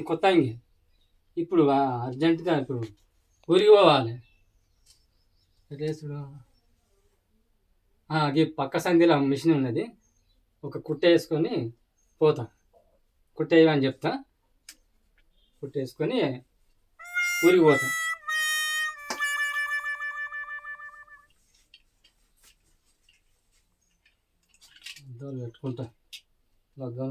కొత్త అంగి ఇప్పుడు అర్జెంటుగా ఇప్పుడు ఊరికి పోవాలి. అది పక్క సంధిలో మిషన్ ఉన్నది. ఒక కుట్ట వేసుకొని పోతా. కుట్ట కుట్టేయమని చెప్తా. కుట్టేసుకొని ఊరికి పోతా. పెట్టుకుంటా. లగ్గం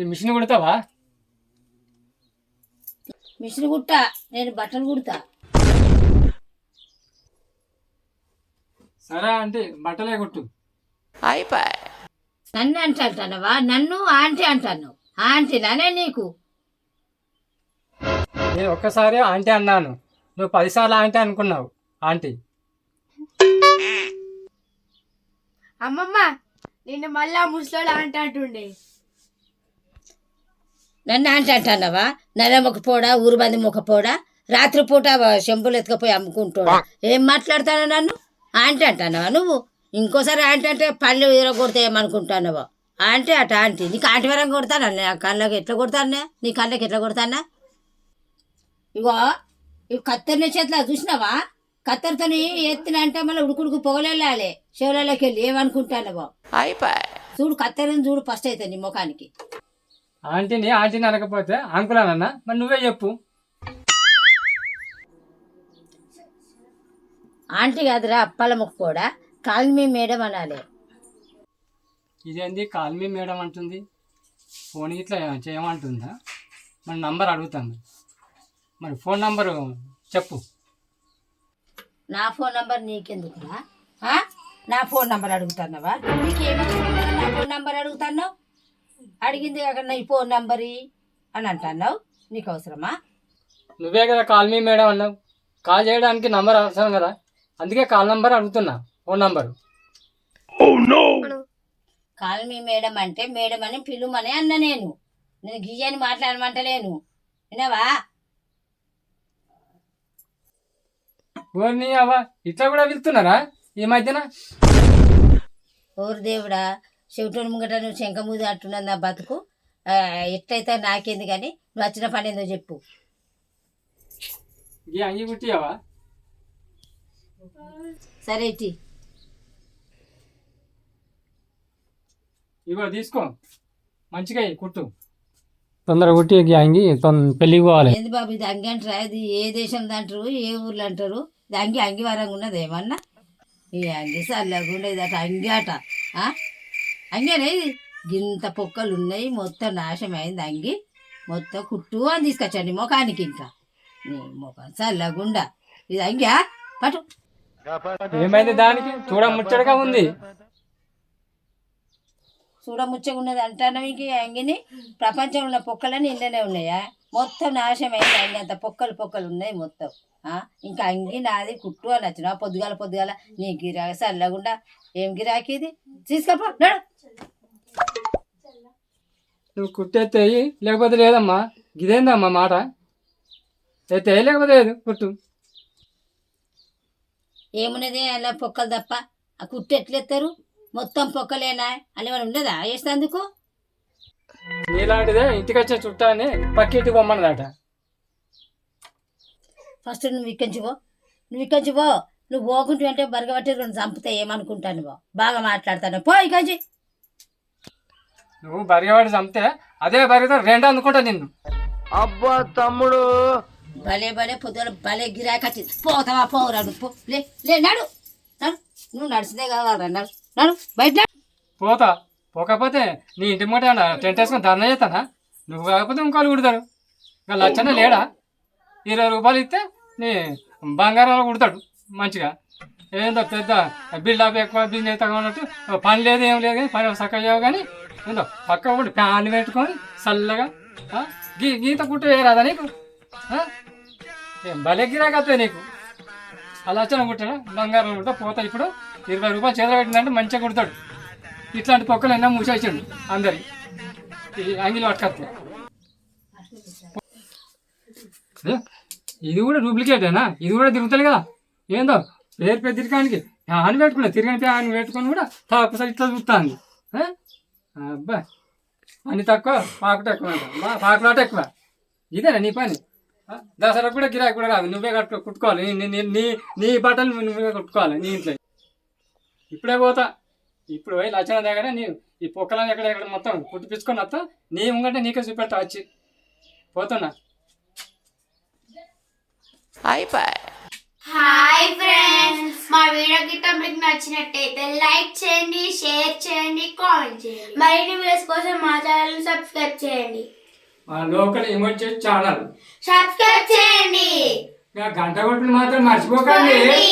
ఈ మిషన్ కుడతావా? మిషన్ కుట్టా నేను బట్టలు కుడతా. సరే అంటే బట్టలే కుట్టు. నన్ను అంటే అంటానవా నన్ను ఆంటీ అంటాను. ఆంటీ నానే నీకు. నేను ఒక్కసారి ఆంటీ అన్నాను. నువ్వు పదిసార్లు ఆంటీ అనుకున్నావు ఆంటీ. అమ్మమ్మ నిన్ను మళ్ళా ముసలోడు అంట అంటుండే. నన్ను ఆంటీ అంటానవా? నల్ల మొక్కపోడా ఊరు బంది మొక్కపోడా రాత్రిపూట చెంపులు ఎత్తుకపోయి అమ్ముకుంటాడా? ఏం మాట్లాడతాను నన్ను? ఆంటీ అంటానవా నువ్వు? ఇంకోసారి ఆంటీ అంటే పళ్ళు ఎరగొడితే ఏమనుకుంటానవా? ఆంటీ అట ఆంటీ నీకు ఆంటీ వరం కొడతానా? నా కళ్ళకి ఎట్లా కొడతానే? నీ కళ్ళకి ఎట్లా కొడతానా? ఇగో ఇవి కత్తెరని చేతిలో చూసినావా? కత్తెరతో ఎత్తిన అంటే మళ్ళీ ఉడుకుడుకు పొగలెళ్ళాలి. చెవులలోకి వెళ్ళి ఏమనుకుంటానవో? చూడు కత్తెరని చూడు ఫస్ట్ అయితే నీ ముఖానికి. ఆంటీని ఆంటీని అనకపోతే అంకులానన్నా మరి నువ్వే చెప్పు. ఆంటీ కాదురా అప్పాల ముక్క కూడా. కాల్మీ మేడం అనాలి. ఇదేంది కాల్మీ మేడం అంటుంది? ఫోన్ ఇట్లా చేయమంటుందా? మన నంబర్ అడుగుతాను మరి. ఫోన్ నంబరు చెప్పు. నా ఫోన్ నంబర్ నీకెందుకురా? నా ఫోన్ నంబర్ అడుగుతున్నావా? నీకేమో? నా ఫోన్ నంబర్ అడుగుతున్నావు? అడిగింది కాక నీ ఫోన్ నంబర్ అని అంటున్నావు. నీకు అవసరమా? నువ్వే కదా కాల్మీ మేడం అన్నావు. కాల్ చేయడానికి నంబర్ అవసరం కదా? అందుకే కాల్ నంబర్ అడుగుతున్నా. Phone number. Call me madam అంటే మేడం అని పిలుమని అన్న నేను. నేను గియ్యని మాట్లాడమంటలేను. వినవా ఓర్ని అవ్వ ఇట్లా కూడా వెళ్తున్నారా ఈ మధ్యన? ఓరు దేవుడా చెవిటోని ముంగట నువ్వు శంఖమూది అంటున్నది నా బతుకు. ఆ, ఎట్లయితే నాకేంది కానీ నువ్వు వచ్చిన పని ఏందో చెప్పు. సరే ఇటీ. ఇగో తీసుకో. మంచిగా కుట్టు. తొందరగా కుట్టి అంగి పెళ్ళికి పోవాలి. ఏంది బాబు ఇది అంగి అంటారా? ఇది ఏ దేశం అంటారు? ఏ ఊర్లో అంటారు? ఇది అంగి అంగి వరంగా ఉన్నది ఏమన్నా? ఈ అంగి చల్లగా ఇది అట అంగి అట ఆ? అంగేనా గింత పొక్కలు ఉన్నాయి మొత్తం నాశనం అయింది అంగి. మొత్తం కుట్టు అని తీసుకొచ్చండి ముఖానికి ఇంకా. నీ ముఖం చల్లగుండా. ఇది అంగ్యా పట్టు. ఏమైంది దానికి? చూడ ముచ్చటగా ఉంది. చూడ ముచ్చగున్నది అంటాను ఇంక అంగిని? ప్రపంచంలో ఉన్న పొక్కలన్నీ ఇంట్లోనే ఉన్నాయా? మొత్తం నాశనమైంది అంగి. అంత పొక్కలు పొక్కలు ఉన్నాయి మొత్తం? ఇంకా అంగి నాది కుట్టు అని వచ్చిన పొద్దుగాల పొద్దుగాల నీ గిరాకి చల్లగుండా ఏం గిరాకీ ఇది? తీసుకపో నడు. నువ్వు కుట్టేస్తే ఎయ్యి, లేకపోతే లేదమ్మా. ఇదేందమ్మా మాట? అయితే లేకపోతే లేదు కుట్టు. ఏమున్నది? అలా పొక్కలు తప్ప. ఆ కుట్టు ఎట్లెత్తారు? మొత్తం పొక్కలేనా? అని ఏమైనా ఉండదా వేసినందుకు నీలాంటిదే ఇంటికి వచ్చే చుట్టాన్ని పక్కింటికి పొమ్మన్నదట. ఫస్ట్ నువ్వు ఇక్కడి పో. నువ్వు ఇక్కడి పో. నువ్వు పోకుంటూ అంటే బరగబట్టి రెండు చంపుతా ఏమనుకుంటాను బా బాగా మాట్లాడతాను. పో ఇక్కడి నువ్వు బరిగవాడి చంపితే అదే బరిగతో రెండు అందుకుంటా నిన్ను. భలే భలే పొద్దున భలే గిరాకీ పోతావా పోరా నువ్వు పో. లే లే నడు నడు. నువ్వు నడిచితే కావాలరా నడు నడు బయట. పోతా. పోకపోతే నీ ఇంటి మూట టెంట్ వేసుకొని ధర్నా చేస్తానా? నువ్వు కాకపోతే ఇంకోళ్ళు కుడతాడు ఇంకా లచ్చనే లేడా? ఇరవై రూపాయలు ఇస్తే నీ బంగారంలో కుడతాడు మంచిగా. ఏందో పెద్ద బిల్డప్ ఎక్కువ బిజినెస్ తక్కువ ఉన్నట్టు పని లేదు ఏం లేదు కానీ పని చక్కగా చేయవు కానీ ఏందో పక్క ఒకటి ఫ్యాన్లు పెట్టుకొని చల్లగా గీ గీత కుట్టు వేయరాదా నీకు? ఏం భలే గిరాకీ నీకు. అలా వచ్చిన కుట్టాను బంగారం కుట్ట పోతా. ఇప్పుడు ఇరవై రూపాయలు చేతులు పెట్టిందంటే మంచిగా కుడతాడు. ఇట్లాంటి పొక్కలు ఎన్నో మూసేసాడు అందరి. అంగిలి అంగిలు ఏ, ఇది కూడా డూప్లికేటేనా ఇది కూడా తిరుగుతుంది కదా? ఏందో? పేరు పేరు తిరగడానికి. ఆయన పెట్టుకున్నా తిరగని ఆయన పెట్టుకొని కూడా ఒకసారి ఇట్లా చూస్తాను అబ్బా! అన్ని తక్కువ పాకుట ఎక్కువ అంట. మా పాకులాట ఎక్కువ. ఇదేనా నీ పని? దసరా కూడా గిరాకీ కూడా రాదు. నువ్వే కట్టు కుట్టుకోవాలి. నీ నీ నీ బట్టలు నువ్వే కుట్టుకోవాలి నీ ఇంట్లో. ఇప్పుడే పోతా. ఇప్పుడు పోయి లక్షణ దగ్గర నీ ఈ పొక్కలను ఎక్కడ ఎక్కడ మొత్తం కుట్టిపించుకొని వస్తా. నీ ఉంగంటే నీకే చూపెడతా వచ్చి. పోతున్నా. హాయ్ ఫ్రెండ్స్ మా వీడియో గిట్ట మీకు నచ్చినట్టయితే లైక్ చేయండి షేర్ చేయండి కామెంట్ చేయండి. మరిన్ని వీడియోస్ కోసం మా ఛానల్ సబ్స్క్రైబ్ చేయండి. మా లోకల్ ఎమర్జెన్సీ ఛానల్. సబ్స్క్రైబ్ చేయండి. గంట కొట్టుడు మాత్రం మర్చిపోకండి. చేయండి.